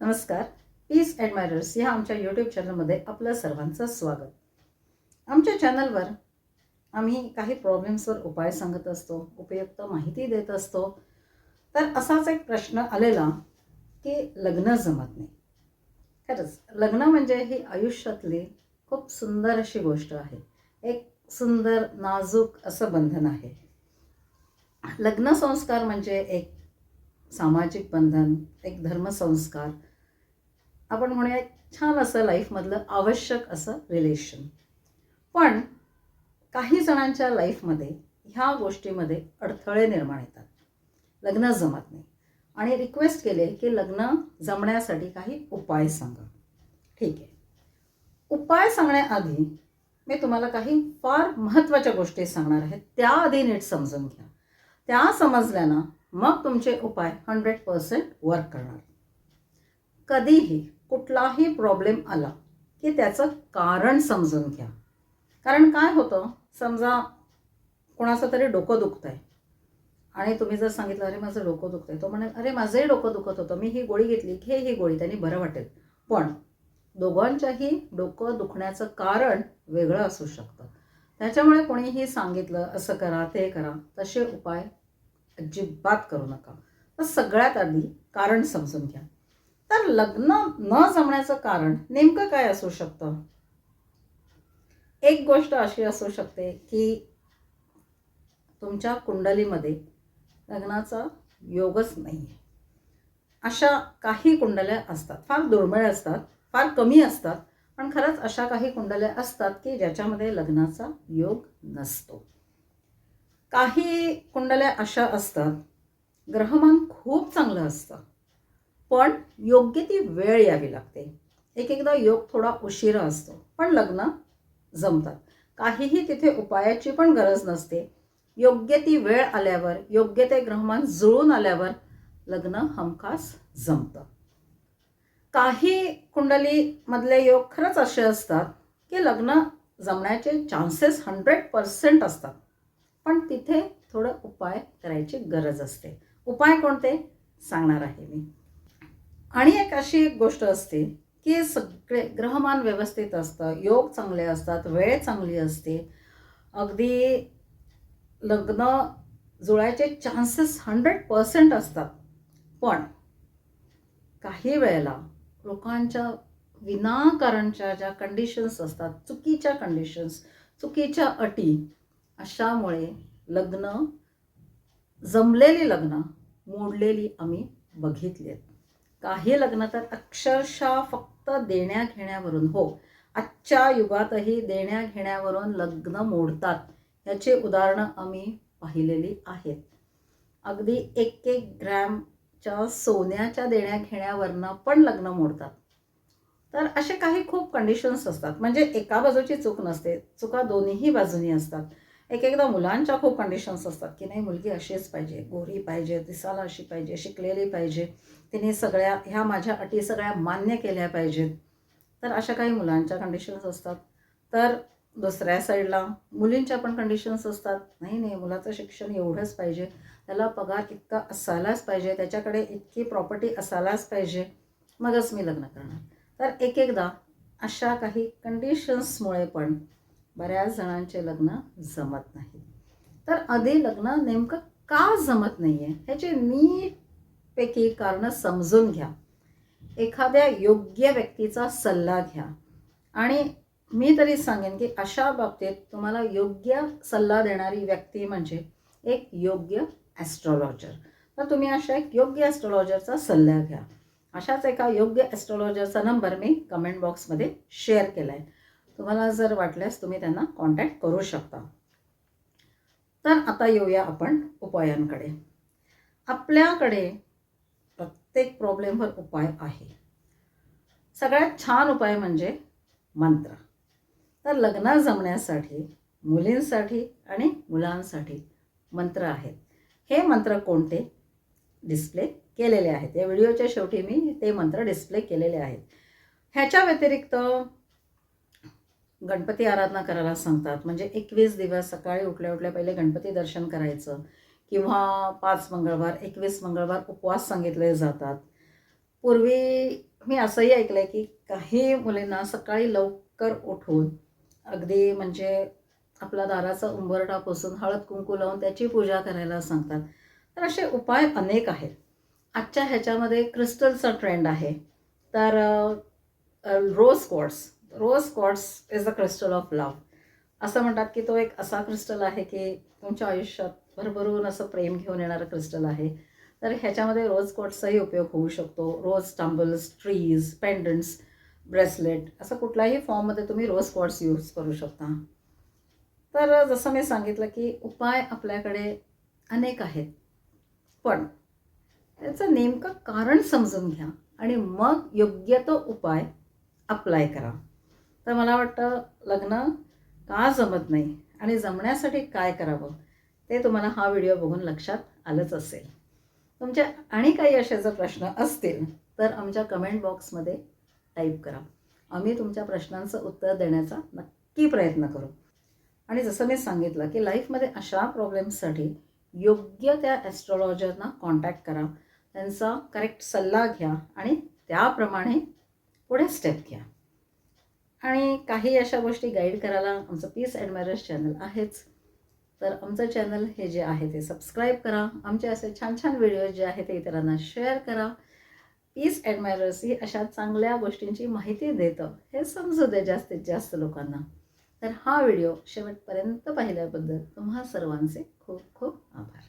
नमस्कार. पीस ॲडमायरर्स ह्या आमच्या यूट्यूब चॅनलमध्ये आपलं सर्वांचं स्वागत. आमच्या चॅनलवर आम्ही काही प्रॉब्लेम्सवर उपाय सांगत असतो उपयुक्त माहिती देत असतो. तर असाच एक प्रश्न आलेला की लग्न जमत नाही. खरंच लग्न म्हणजे ही आयुष्यातली खूप सुंदर अशी गोष्ट आहे. एक सुंदर नाजूक असं बंधन आहे. लग्न संस्कार म्हणजे एक सामाजिक बंधन एक धर्मसंस्कार. आपण म्हणूया एक छान असं लाईफमधलं आवश्यक असं रिलेशन पण काही जणांच्या लाईफमध्ये ह्या गोष्टीमध्ये अडथळे निर्माण येतात. लग्न जमत नाही. आणि रिक्वेस्ट केले की लग्न जमण्यासाठी काही उपाय सांगा. ठीक आहे. उपाय सांगण्याआधी मी तुम्हाला काही फार महत्त्वाच्या गोष्टी सांगणार आहे. त्याआधी नीट समजून घ्या. त्या समजल्यानं मग तुमचे उपाय हंड्रेड पर्सेंट वर्क करणार. कधीही कुठलाही प्रॉब्लेम आला की त्याचं कारण समजून घ्या. कारण काय होतं? समजा कोणाचं तरी डोकं दुखतं आहे आणि तुम्ही जर सांगितलं अरे माझं डोकं दुखतं आहे तो म्हणे अरे माझंही डोकं दुखत होतं. मी ही गोळी घेतली घे ही गोळी. त्यांनी बरं वाटेल. पण दोघांच्याही डोकं दुखण्याचं कारण वेगळं असू शकतं. त्याच्यामुळे कोणीही सांगितलं असं करा ते करा. तसे उपाय अजिबात करू नका. तर सगळ्यात आधी कारण समजून घ्या. तर लग्न न जमण्याचं कारण नेमकं काय असू शकतं? एक गोष्ट अशी असू शकते की तुमच्या कुंडलीमध्ये लग्नाचा योगच नाही आहे अशा काही कुंडल्या असतात. फार दुर्मिळ असतात फार कमी असतात पण खरंच अशा काही कुंडल्या असतात की ज्याच्यामध्ये लग्नाचा योग नसतो. काही कुंडल्या अशा असतात ग्रहमान खूप चांगलं असतं पण योग्य ती वेळ यावी लागते. एक एकदा योग थोडा उशिरा असतो पण लग्न जमतात. काहीही तिथे उपायाची पण गरज नसते. योग्य ती वेळ आल्यावर योग्य ते ग्रहमान जुळून आल्यावर लग्न हमखास जमतं. काही कुंडलीमधले योग खरंच असे असतात की लग्न जमण्याचे चान्सेस हंड्रेड पर्सेंट असतात. पण तिथे थोडं उपाय करायची गरज असते. उपाय कोणते? सांगणार आहे मी. आणि एक अशी एक गोष्ट असते की सगळे ग्रहमान व्यवस्थित असतं योग चांगले असतात वेळ चांगली असते. अगदी लग्न जुळायचे चान्सेस हंड्रेड पर्सेंट असतात. पण काही वेळेला लोकांच्या विनाकारणच्या ज्या कंडिशन्स असतात चुकीच्या कंडिशन्स चुकीच्या अटी अशामुळे लग्न जमलेली लग्न मोडलेली आम्ही बघितली आहेत काही लग्न तर अक्षरशः फक्त देण्या घेण्यावरून हो आजच्या युगातही देण्या घेण्यावरून लग्न मोडतात याची उदाहरणं आम्ही पाहिलेली आहेत. अगदी एक एक ग्रॅमच्या सोन्याच्या देण्या घेण्यावरनं पण लग्न मोडतात. तर असे काही खूप कंडिशन्स असतात. म्हणजे एका बाजूची चूक नसते चुका दोन्हीही बाजूनी असतात. एक एकदा मुलांच्या खूप कंडिशन्स असतात की नाही मुलगी अशीच पाहिजे गोरी पाहिजे दिसायला अशी पाहिजे शिकलेली पाहिजे. तिने सगळ्या ह्या माझ्या अटी सगळ्या मान्य केल्या पाहिजेत. तर अशा काही मुलांच्या कंडिशन्स असतात. तर दुसऱ्या साईडला मुलींच्या पण कंडिशन्स असतात. नाही नाही मुलाचं शिक्षण एवढंच पाहिजे. त्याला पगार इतका असायलाच पाहिजे. त्याच्याकडे इतकी प्रॉपर्टी असायलाच पाहिजे. मगच मी लग्न करणार. तर एक एकदा अशा काही कंडिशन्समुळे पण बऱ्याच जणांचे लग्न जमत नाही. तर आधी लग्न नेमकं का जमत नाही आहे ह्याचे नीटपैकी कारणं समजून घ्या. एखाद्या योग्य व्यक्तीचा सल्ला घ्या. आणि मी तरी सांगेन की अशा बाबतीत तुम्हाला योग्य सल्ला देणारी व्यक्ती म्हणजे एक योग्य ॲस्ट्रॉलॉजर तर तुम्ही अशा एक योग्य ॲस्ट्रॉलॉजरचा सल्ला घ्या. अशाच एका योग्य ॲस्ट्रॉलॉजरचा नंबर मी कमेंट बॉक्समध्ये शेअर केला आहे तुम्हाला जर वाटल्यास तुम्ही त्यांना कॉन्टॅक्ट करू शकता. तर आता येऊया आपण उपायांकडे. आपल्याकडे प्रत्येक प्रॉब्लेमवर उपाय आहे. सगळ्यात छान उपाय म्हणजे मंत्र. तर लग्न जमण्यासाठी मुलींसाठी आणि मुलांसाठी मंत्र आहेत. हे मंत्र कोणते? डिस्प्ले केलेले आहेत. या व्हिडिओच्या शेवटी मी ते मंत्र डिस्प्ले केलेले आहेत. ह्याच्या व्यतिरिक्त गणपती आराधना करायला सांगतात. म्हणजे एकवीस दिवस सकाळी उठल्या उठल्या पहिले गणपती दर्शन करायचं. किंवा पाच मंगळवार एकवीस मंगळवार उपवास सांगितले जातात. पूर्वी मी असंही ऐकलं आहे की काही मुलींना सकाळी लवकर उठून अगदी म्हणजे आपला दाराचा उंबरठा पुसून हळद कुंकू लावून त्याची पूजा करायला सांगतात. तर असे उपाय अनेक आहेत. आजच्या ह्याच्यामध्ये क्रिस्टलचा ट्रेंड आहे. तर rose quartz rose quartz is the crystal of love असं म्हणतात की तो एक असा क्रिस्टल आहे की तुमच्या आयुष्यात भरभरून असं प्रेम घेऊन येणारं क्रिस्टल आहे. तर ह्याच्यामध्ये रोज क्वार्ट्सचाही उपयोग होऊ शकतो. Rose tumbles trees pendants bracelet असं कुठल्याही फॉर्ममध्ये तुम्ही रोज क्वार्ट्स यूज करू शकता. तर जसं मी सांगितलं की उपाय आपल्याकडे अनेक आहेत. पण त्याचं नेमकं कारण समजून घ्या आणि मग योग्य तो उपाय अप्लाय करा. तर मला वाटतं लग्न का जमत नाही आणि जमण्यासाठी काय करावं ते तुम्हाला हा व्हिडिओ बघून लक्षात आलंच असेल. तुमचे आणि काही असे जर प्रश्न असतील तर आमच्या कमेंट बॉक्समध्ये टाईप करा. आम्ही तुमच्या प्रश्नांचं उत्तर देण्याचा नक्की प्रयत्न करू. आणि जसं मी सांगितलं की लाईफमध्ये अशा प्रॉब्लेम्ससाठी योग्य त्या ॲस्ट्रॉलॉजरना कॉन्टॅक्ट करा. त्यांचा करेक्ट सल्ला घ्या आणि त्याप्रमाणे पुढे स्टेप घ्या. आणि काही अशा गोष्टी गाईड करायला आमचं पीस अँड मॅरेज चॅनल आहेच. तर आमचं चॅनल हे जे आहे ते सबस्क्राईब करा. आमचे असे छान छान व्हिडिओ जे आहे ते इतरांना शेअर करा. पीस अँड मॅरेज ही अशा चांगल्या गोष्टींची माहिती देतं. हे समजू दे जास्तीत जास्त लोकांना. तर हा व्हिडिओ शेवटपर्यंत पाहिल्याबद्दल तुम्हा सर्वांचे खूप खूप आभार.